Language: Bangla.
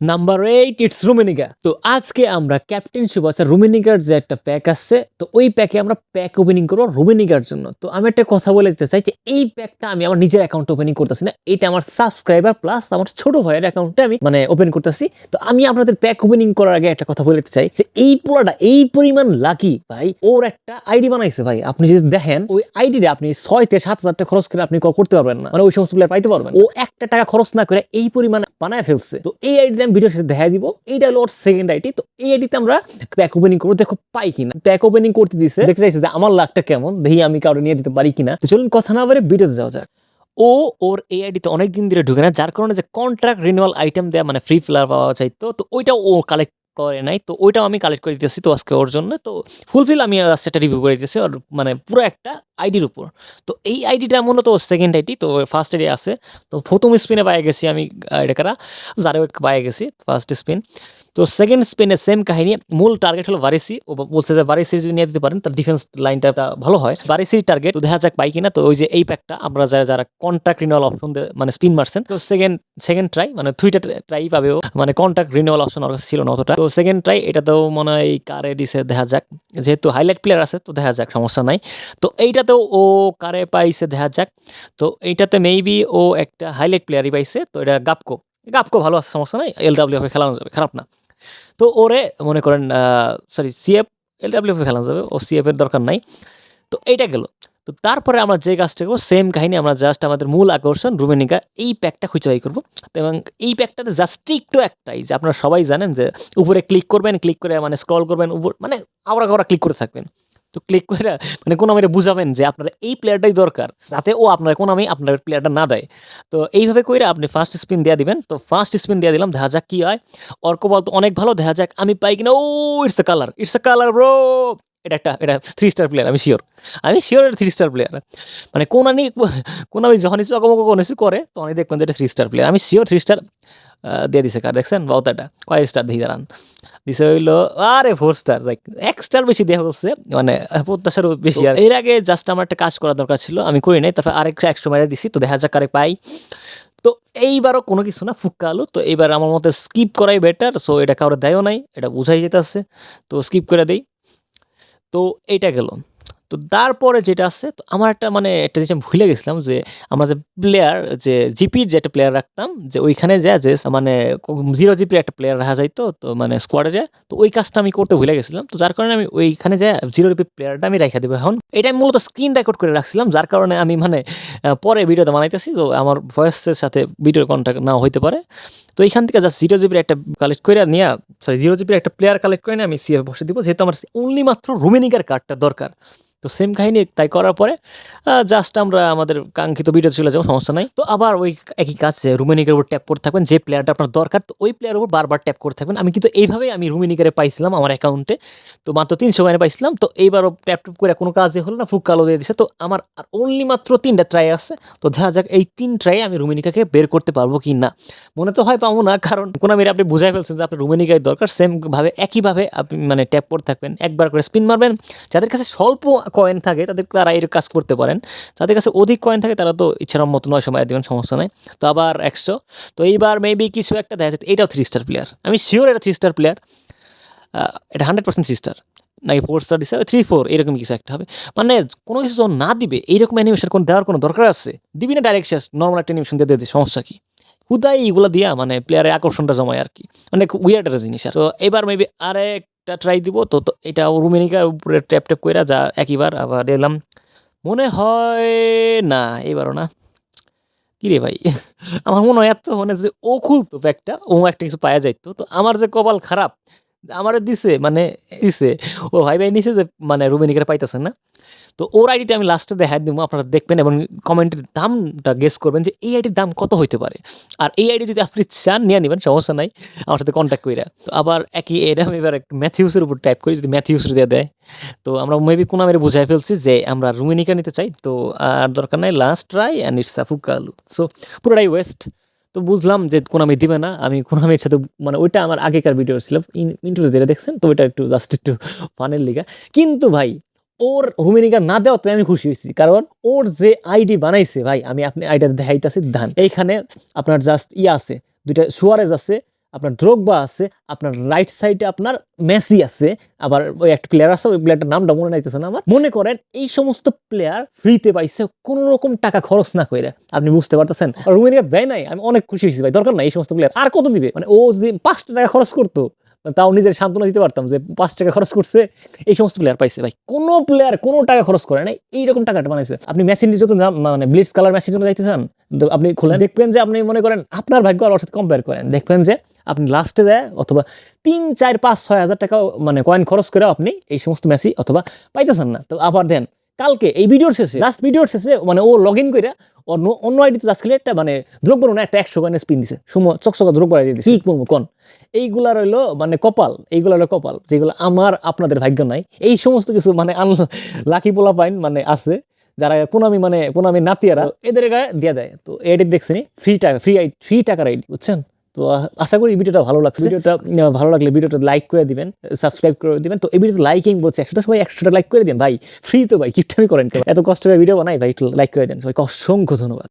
নাম্বার এইট ইটস রুমেনিকা তো আজকে আমরা ক্যাপ্টেনশিপ আছে রুমেনিকার যে একটা প্যাক আসছে, তো ওই প্যাকে আমরা প্যাক ওপেনিং করব রুমেনিকার জন্য। তো আমি একটা কথা বলে দিতে চাই যে, এই প্যাকটা আমি আমার নিজের অ্যাকাউন্ট ওপেনিং করতেছি না, এটা আমার সাবস্ক্রাইবার প্লাস আমার ছোট ভাইয়ের অ্যাকাউন্টে আমি মানে ওপেন করতেছি। তো আমি আপনাদের প্যাক ওপেনিং করার আগে একটা কথা বলে দিতে চাই যে, এই পোলাটা এই পরিমাণ লাকি ভাই। ওর একটা আইডি বানাইছে, ভাই। আপনি যদি দেখেন, ওই আইডিটা আপনি ছয় থেকে সাত হাজার টাকা খরচ করে আপনি করতে পারবেন না। মানে ওই সমস্ত পাইতে পারবেন ও একটা টাকা খরচ না করে এই পরিমাণ বানায় ফেলছে। তো এই আইডিটা আমি ভিডিওর সাথে দেখা দিব। এইটা হলো ওর সেকেন্ড আইটি তো এই আইডিতে আমরা প্যাক ওপেনিং করব। দেখো পাই কিনা। প্যাক ওপেনিং করতে দিছে। দেখতে চাইছে যে আমার লাকটা কেমন? দেখি আমি কারও নিয়ে দিতে পারি কিনা। তো চলুন কথা না বলে ভিডিওতে যাওয়া যাক। ও ওর এই আইডিতে অনেক দিন ধরে ঢুকে না, যার কারণে যে কন্ট্রাক্ট রিনিউয়াল আইটেম দেয়া মানে ফ্রি ফ্লার পাওয়া চাইতো তো ওইটা ও কালেক্ট করে নাই। তো ওইটাও আমি কালেক্ট করে দিতেছি তো আজকে ওর জন্য। তো ফুলফিল আমি আজকে একটা রিভিউ করে দিতেছি ওর মানে পুরো একটা আইডির উপর। তো এই আইডিটা মূলত সেকেন্ড আইডি তো ফার্স্ট আইডি আছে। তো প্রথম স্পিনে পাই গেছি আমি এটা কারা? যারে পাই গেছি ফার্স্ট স্পিন তো সেকেন্ড স্পিনে সেম কাহিনী, মূল টার্গেট হলো বারিসি ও বলছে যে বারিসি যদি নিয়ে দিতে পারেন, তার ডিফেন্স লাইনটা ভালো হয়। বারিসির টার্গেট তো দেখা যাক পাই কিনা। তো ওই যে এই প্যাকটা আমরা যারা যারা কন্ট্রাক্ট রিনিউয়াল অপশন মানে স্পিন মারছেন, তো সেকেন্ড সেকেন্ড ট্রাই মানে থ্রিটা ট্রাই পাবে ও। মানে কন্ট্রাক্ট রিনিউয়াল অপশন কাছে ছিল না অতটা। তো সেকেন্ড ট্রাই এটাতেও মনে হয় কারে দিছে, দেখা যাক। যেহেতু হাইলাইট প্লেয়ার আছে, তো দেখা যাক, সমস্যা নাই। তো এইটাতেও ও কারে পাইছে, দেখা যাক। তো এইটাতে মেবি ও একটা হাইলাইট প্লেয়ারই পাইছে, তো এটা গাপকো গাপকো ভালো আছে, সমস্যা নাই এল ডাব্লিউ এফে খেলানো যাবে, খারাপ না। তো ওরে মনে করেন সরি সিএফ এল ডাব্লিউ এফে খেলানো যাবে, ও সিএফের দরকার নাই। তো এইটা গেল। তো তারপরে আমরা যে কাজটা করব সেম কাহিনী আমরা জাস্ট আমাদের মূল আকর্ষণ রুমেনিকা এই প্যাকটা খুঁজে করব। এবং এই প্যাকটাতে জাস্ট একটু একটাই যে আপনারা সবাই জানেন যে উপরে ক্লিক করবেন ক্লিক করে মানে স্ক্রল করবেন, উপর মানে আবার আবার ক্লিক করে থাকবেন। তো ক্লিক করে মানে কোনো মেরে বুঝাবেন যে আপনার এই প্লেয়ারটাই দরকার, যাতে ও আপনার কোনো আমি আপনার প্লেয়ারটা না দেয়। তো এইভাবে করে আপনি ফার্স্ট স্পিন দিয়ে দিবেন, তো ফার্স্ট স্পিন দিয়ে দিলাম, দেখা যাক কী হয়। অর্ক বল তো অনেক ভালো, দেখা যাক আমি পাই কিনা। ও it's a colour it's a colour bro এটা একটা এটা থ্রি স্টার প্লেয়ার আমি শিওর আমি শিওর এটা থ্রি স্টার প্লেয়ার মানে কোন আনি কোন আমি যখন ইচ্ছে অকমক কোনো কিছু করে তখনই দেখবেন যে এটা থ্রি স্টার প্লেয়ার আমি শিওর থ্রি স্টার দিয়ে দিছে কার দেখছেন? বাউতাটা কয় স্টার দিয়ে দাঁড়ান। দিছে হইল আরে ফোর স্টার লাইক এক স্টার বেশি দেওয়া হচ্ছে মানে প্রত্যাশারও বেশি আর এর আগে জাস্ট আমার একটা কাজ করা দরকার ছিল আমি করি নাই তারপর আরেকটা একশো মাইরে দিছি তো দেখা যাক কারে পাই। তো এইবারও কোনো কিছু না ফুক্কা আলু। তো এইবার আমার মতে স্কিপ করাই বেটার সো এটা কারোর দেয়ও নাই এটা বুঝাই যেতেছে। তো স্কিপ করে দেই। তো এইটা গেল। তো তারপরে যেটা আছে, তো আমার একটা মানে একটা জিনিস আমি ভুলে গেছিলাম যে, আমরা যে প্লেয়ার যে জিপির যে একটা প্লেয়ার রাখতাম, যে ওইখানে যায় যে মানে জিরো জিপির একটা প্লেয়ার রাখা যাইতো তো মানে স্কোয়াডে যায় তো ওই কাজটা আমি করতে ভুলে গেছিলাম। তো যার কারণে আমি ওইখানে যায় জিরো জিপি প্লেয়ারটা আমি রেখে দেবো এখন। এটা আমি মূলত স্ক্রিন রেকর্ড করে রাখছিলাম, যার কারণে আমি মানে পরে ভিডিওটা বানাইতেছি, তো আমার ভয়েসের সাথে ভিডিওর কন্ট্যাক্ট নাও হইতে পারে। তো এইখান থেকে জাস্ট জিরো জিবির একটা কালেক্ট করে নিয়ে সরি জিরো জিপির একটা প্লেয়ার কালেক্ট করে আমি সিএফ বসে দিব, যেহেতু আমার অনলি মাত্র রুমেনিকার কার্ডটা দরকার। তো সেম কাহিনী, তাই করার পরে জাস্ট আমরা আমাদের কাঙ্ক্ষিত ভিডিও চলে যাব, সমস্যা নাই। তো আবার ওই একই কাজ, যে রুমেনিকের উপর ট্যাপ করতে থাকবেন, যে প্লেয়ারটা আপনার দরকার, তো ওই প্লেয়ারের উপর বারবার ট্যাপ করতে থাকবেন। আমি কিন্তু এইভাবেই আমি রুমেনিকারে পাইছিলাম আমার অ্যাকাউন্টে তো মাত্র তিনশো গানে পাইছিলাম, তো এইবারও ট্যাপ ট্যাপ করে কোনো কাজই হলো না ফুক কালো দিয়ে দিছে। তো আমার আর অনলি মাত্র তিনটা ট্রাই আছে, তো দেখা যাক এই তিন ট্রাই আমি রুমেনিকাকে বের করতে পারব কি না মনে তো হয় পাবো না, কারণ কোনো মেরে আপনি বুঝাই ফেলছেন যে আপনার রুমেনিকায় দরকার সেমভাবে একইভাবে আপনি মানে ট্যাপ করতে থাকবেন। একবার করে স্পিন মারবেন। যাদের কাছে স্বল্প কয়েন থাকে, তাদের তারা এই কাজ করতে পারেন। যাদের কাছে অধিক কয়েন থাকে, তারা তো ইচ্ছার মতো নয়, সময় দেবেন, সমস্যা নেই। তো আবার একশো। তো এইবার মেবি কিছু একটা দেখা যাচ্ছে, এটাও থ্রি স্টার প্লেয়ার আমি শিওর এটা থ্রি স্টার প্লেয়ার এটা হান্ড্রেড পার্সেন্ট থ্রি স্টার নাকি ফোর স্টার দিচ্ছে থ্রি ফোর এরকম কিছু একটা হবে। মানে কোনো কিছু যখন না দিবে, এইরকম অ্যানিমেশন কোনো দেওয়ার কোনো দরকার আছে? দিবি না ডাইরেক্ট নর্মাল একটা অ্যানিমেশন দিয়ে দিয়ে সমস্যা কি? হুদাই এগুলো দিয়া মানে প্লেয়ারের আকর্ষণটা জমায় আর কি মানে উইয়ার্ড একটা জিনিস আর। তো এবার মেবি আরেকটা ট্রাই দিব, তো তো এটা রুমেনিকার উপরে ট্যাপ ট্যাপ করে যা একইবার আবার দেখলাম, মনে হয় না, এবারও না। কিরে ভাই? আমার মনে হয় এত মানে যে ও খুলতো ব্যাগটা ও একটা কিছু পাওয়া যাইতো। তো আমার যে কপাল খারাপ আমার দিছে মানে দিছে। ও ভাই ভাই নিছে যে মানে রুমেনিকার পাইতেছে না। তো ওর আইডিটা আমি লাস্টে দেখাই দেবো, আপনারা দেখবেন এবং কমেন্টের দামটা গেস করবেন যে এই আইডির দাম কত হইতে পারে। আর এই আইডি যদি আপনি চান, নিয়ে নেবেন, সমস্যা নাই, আমার সাথে কন্ট্যাক্ট করে তো আবার একই এটা আমি এবার ম্যাথিউসের উপর টাইপ করি, যদি ম্যাথিউস দিয়ে দেয়। তো আমরা মেবি কোনো মেরে বুঝাই ফেলছি যে আমরা রুমিনিকা নিতে চাই, তো আর দরকার নাই last try and it's a ফুকালু so পুরোটাই ওয়েস্ট তো বুঝলাম যে কোনামি দিবে না, আমি কোনামির সাথে মানে ওইটা আমার আগেকার ভিডিও ছিল। ইন্টারভিউ যেটা দেখছেন, তো ওইটা একটু জাস্ট একটু ফানের লিগা। কিন্তু ভাই, ওর হোমেনিকা না দেওয়াতে আমি খুশি হয়েছি, কারণ ওর যে আইডি বানাইছে ভাই, আমি আপনি আইডিয়া দেখাইতেছি ধান এইখানে আপনার জাস্ট ইয়ে আছে, দুইটা সুয়ারেজ আছে আপনার ড্রোগবা আছে, আপনার রাইট সাইডে আপনার মেসি আছে, আবার ওই একটা প্লেয়ার আছে, ওই প্লেয়ারটার নামটা মনে নাইতেছে না আমার। মনে করেন এই সমস্ত প্লেয়ার ফ্রিতে পাইছে, কোনো রকম টাকা খরচ না করে আপনি বুঝতে পারতেছেন? রুমেনিয়া দেয় নাই, আমি অনেক খুশি হয়েছি ভাই, দরকার নাই এই সমস্ত প্লেয়ার আর কত দিবে? মানে ও যদি পাঁচটা টাকা খরচ করতো তাও নিজের সান্ত্বনা দিতে পারতাম যে পাঁচ টাকা খরচ করছে, এই সমস্ত প্লেয়ার পাইছে ভাই। কোনো প্লেয়ার কোনো টাকা খরচ করে নাই, এইরকম টাকাটা বানাইছে। আপনি মেশিন যত মানে ব্লিডস কালার মেশিন চান আপনি খুলে দেখবেন যে আপনি মনে করেন, আপনার ভাগ্য আর সাথে কম্পেয়ার করেন। দেখবেন যে আপনি লাস্টে দেয় অথবা তিন চার পাঁচ ছয় হাজার টাকা মানে কয়েন খরচ করে আপনি এই সমস্ত মেসি অথবা পাইতেছেন না। তো আবার দেন কালকে এই ভিডিওর শেষে লাস্ট ভিডিওর শেষে মানে ও লগ ইন করে অন্য অন্য আইডিতে চাষ খেলে একটা মানে দ্রব্য না একটা একশো কয়েনের স্পিন দিছে। সুমো চকচকা দ্রব্য দিয়ে দিছে। কি বলব কোন? এইগুলা রইল মানে কপাল এইগুলা হলো কপাল যেগুলো আমার আপনাদের ভাগ্য নাই। এই সমস্ত কিছু মানে আন লাকি পোলা পাইন মানে আছে যারা কোনামি মানে কোনামি নাতিয়ারা এদের গায়ে দিয়ে দেয়। তো এটি দেখছেন ফ্রি টাকা ফ্রি ফ্রি টাকার আইডি বুঝছেন? তো আশা করি ভিডিওটা ভালো লাগছে। ভিডিওটা ভালো লাগলে ভিডিওটা লাইক করে দিবেন সাবস্ক্রাইব করে দিবেন। তো এই ভিডিও লাইকিং বলছে একশোটা সবাই একশোটা লাইক করে দিন। ভাই ফ্রি তো ভাই কিপটামি করেন। এত কষ্ট করে ভিডিও বানাই ভাই একটু লাইক করে দেন। সবাই অসংখ্য ধন্যবাদ।